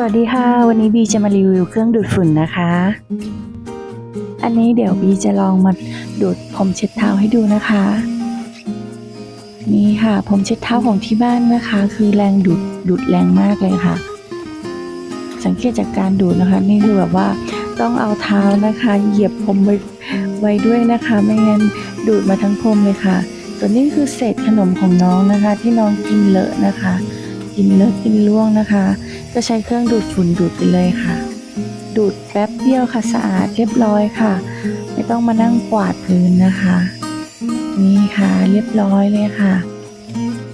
สวัสดีค่ะ วันนี้บีจะมารีวิวเครื่องดูดฝุ่นนะคะ อันนี้เดี๋ยวบีจะลองมาดูดผมเช็ดเท้าให้ดูนะคะ นี่ค่ะผมเช็ดเท้าของที่บ้านนะคะ คือแรงดูดดูดแรงมากเลยค่ะ สังเกตจากการดูดนะคะ นี่คือแบบว่าต้องเอาเท้านะคะ เหยียบผมไว้ไว้ด้วยนะคะ ไม่งั้นดูดมาทั้งพรมเลยค่ะส่วนนี้คือเศษขนมของน้องนะคะ ที่น้องกินเลอะนะคะ กินเลอะกินล่วงนะคะ ก็ใช้เครื่องดูดฝุ่นดูดไปเลยค่ะ ดูดแป๊บเดียวค่ะสะอาดเรียบร้อยค่ะ ไม่ต้องมานั่งกวาดพื้นนะคะ นี่ค่ะเรียบร้อยเลยค่ะ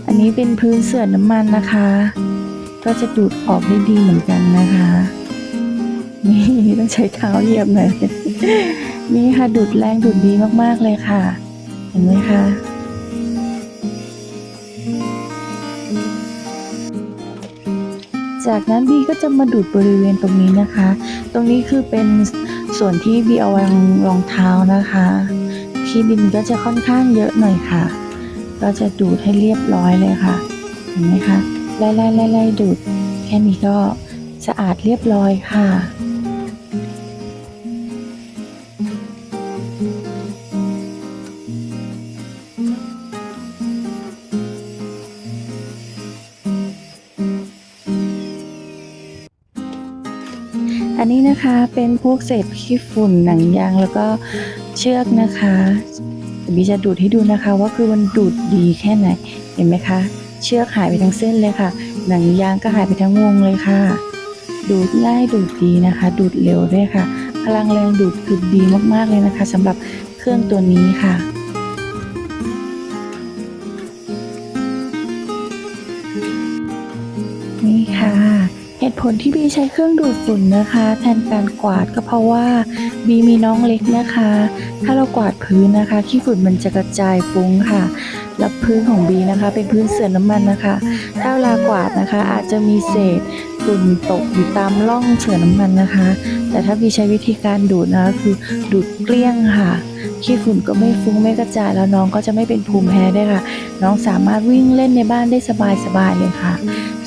อันนี้เป็นพื้นเสื่อน้ำมันนะคะ ก็จะดูดออกได้ดีเหมือนกันนะคะ นี่ต้องใช้เท้าเหยียบหน่อยนี่ค่ะดูดแรงดูดดีมากๆเลยค่ะ เห็นไหมคะ จากนั้นบีก็จะมาดูดบริเวณตรงนี้นะคะ ตรงนี้คือเป็นส่วนที่บีเอาวางรองเท้านะคะที่ดินก็จะค่อนข้างเยอะหน่อยค่ะ ก็จะดูดให้เรียบร้อยเลยค่ะ เห็นไหมคะไล่ไล่ไล่ไล่ดูด แค่นี้ก็สะอาดเรียบร้อยค่ะ อันนี้นะคะเป็นพวกเศษขี้ฝุ่นหนังยางแล้วก็เชือกนะคะเดี๋ยวบีจะดูดให้ดูนะคะ ว่าคือมันดูดดีแค่ไหนเห็นไหมคะ เชือกหายไปทั้งเส้นเลยค่ะ หนังยางก็หายไปทั้งวงเลยค่ะ ดูดง่ายดูดดีนะคะ ดูดเร็วด้วยค่ะ พลังแรงดูดคือดีมากๆเลยนะคะสำหรับเครื่องตัวนี้ค่ะนี่ค่ะ เหตุผลที่บีใช้เครื่องดูดฝุ่นนะคะ แทนการกวาดก็เพราะว่าบีมีน้องเล็กนะคะ ถ้าเรากวาดพื้นนะคะขี้ฝุ่นมันจะกระจายฟุ้งค่ะ แล้วพื้นของบีนะคะ เป็นพื้นเสื่อน้ำมันนะคะ ถ้าเวลากวาดนะคะ อาจจะมีเศษ ฝุ่นตกอยู่ตามร่องเสือน้ำมันนะคะ แต่ถ้าบีใช้วิธีการดูดนะคะคือดูดเกลี้ยงค่ะขี้ฝุ่นก็ไม่ฟุ้งไม่กระจายแล้วน้องก็จะไม่เป็นภูมิแพ้ด้วยค่ะ น้องสามารถวิ่งเล่นในบ้านได้สบายๆเลยค่ะ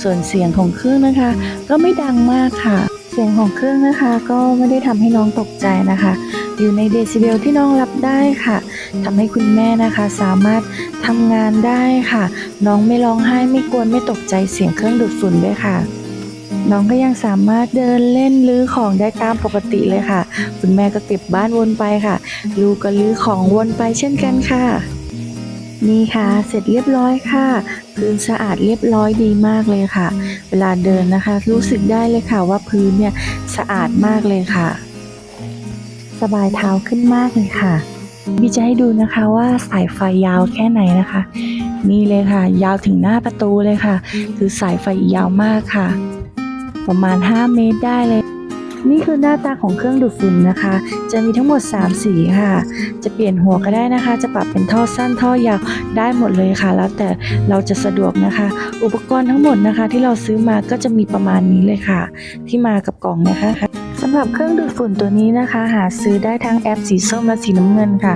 ส่วนเสียงของเครื่องนะคะ ก็ไม่ดังมากค่ะ เสียงของเครื่องนะคะ ก็ไม่ได้ทำให้น้องตกใจนะคะ อยู่ในเดซิเบลที่น้องรับได้ค่ะทำให้คุณแม่นะคะสามารถทำงานได้ค่ะ น้องไม่ร้องไห้ไม่กวนไม่ตกใจเสียงเครื่องดูดฝุ่นด้วยค่ะ น้องก็ยังสามารถเดินเล่นลื้อของได้ตามปกติเลยค่ะ คุณแม่ก็เก็บบ้านวนไปค่ะ ลูกก็ลื้อของวนไปเช่นกันค่ะ นี่ค่ะ เสร็จเรียบร้อยค่ะพื้นสะอาดเรียบร้อยดีมากเลยค่ะ เวลาเดินนะคะ รู้สึกได้เลยค่ะว่าพื้นเนี่ยสะอาดมากเลยค่ะ สบายเท้าขึ้นมากเลยค่ะบีจะให้ดูนะคะว่าสายไฟยาวแค่ไหนนะคะ นี่เลยค่ะ ยาวถึงหน้าประตูเลยค่ะ คือสายไฟยาวมากค่ะ ประมาณ 5 เมตรได้เลย นี่คือหน้าตาของเครื่องดูดฝุ่นนะคะ จะมีทั้งหมด 3 สีค่ะ จะเปลี่ยนหัวก็ได้นะคะ จะปรับเป็นท่อสั้นท่อยาวได้หมดเลยค่ะ แล้วแต่เราจะสะดวกนะคะ อุปกรณ์ทั้งหมดนะคะ ที่เราซื้อมาก็จะมีประมาณนี้เลยค่ะ ที่มากับกล่องนะคะสำหรับเครื่องดูดฝุ่นตัวนี้นะคะ หาซื้อได้ทั้งแอปสีส้มและสีน้ำเงินค่ะ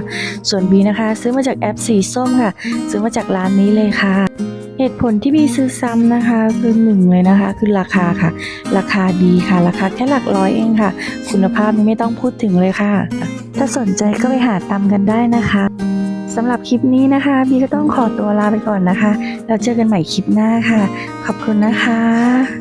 ส่วนบีนะคะ ซื้อมาจากแอปสีส้มค่ะ ซื้อมาจากร้านนี้เลยค่ะ เหตุผลที่มีซื้อซ้ำนะคะคือหนึ่งเลยนะคะ คือราคาค่ะ ราคาดีค่ะ ราคาแค่หลักร้อยเองค่ะ คุณภาพนี่ไม่ต้องพูดถึงเลยค่ะ ถ้าสนใจก็ไปหาตามกันได้นะคะสำหรับคลิปนี้นะคะบีก็ต้องขอตัวลาไปก่อนนะคะ แล้วเจอกันใหม่คลิปหน้าค่ะ ขอบคุณนะคะ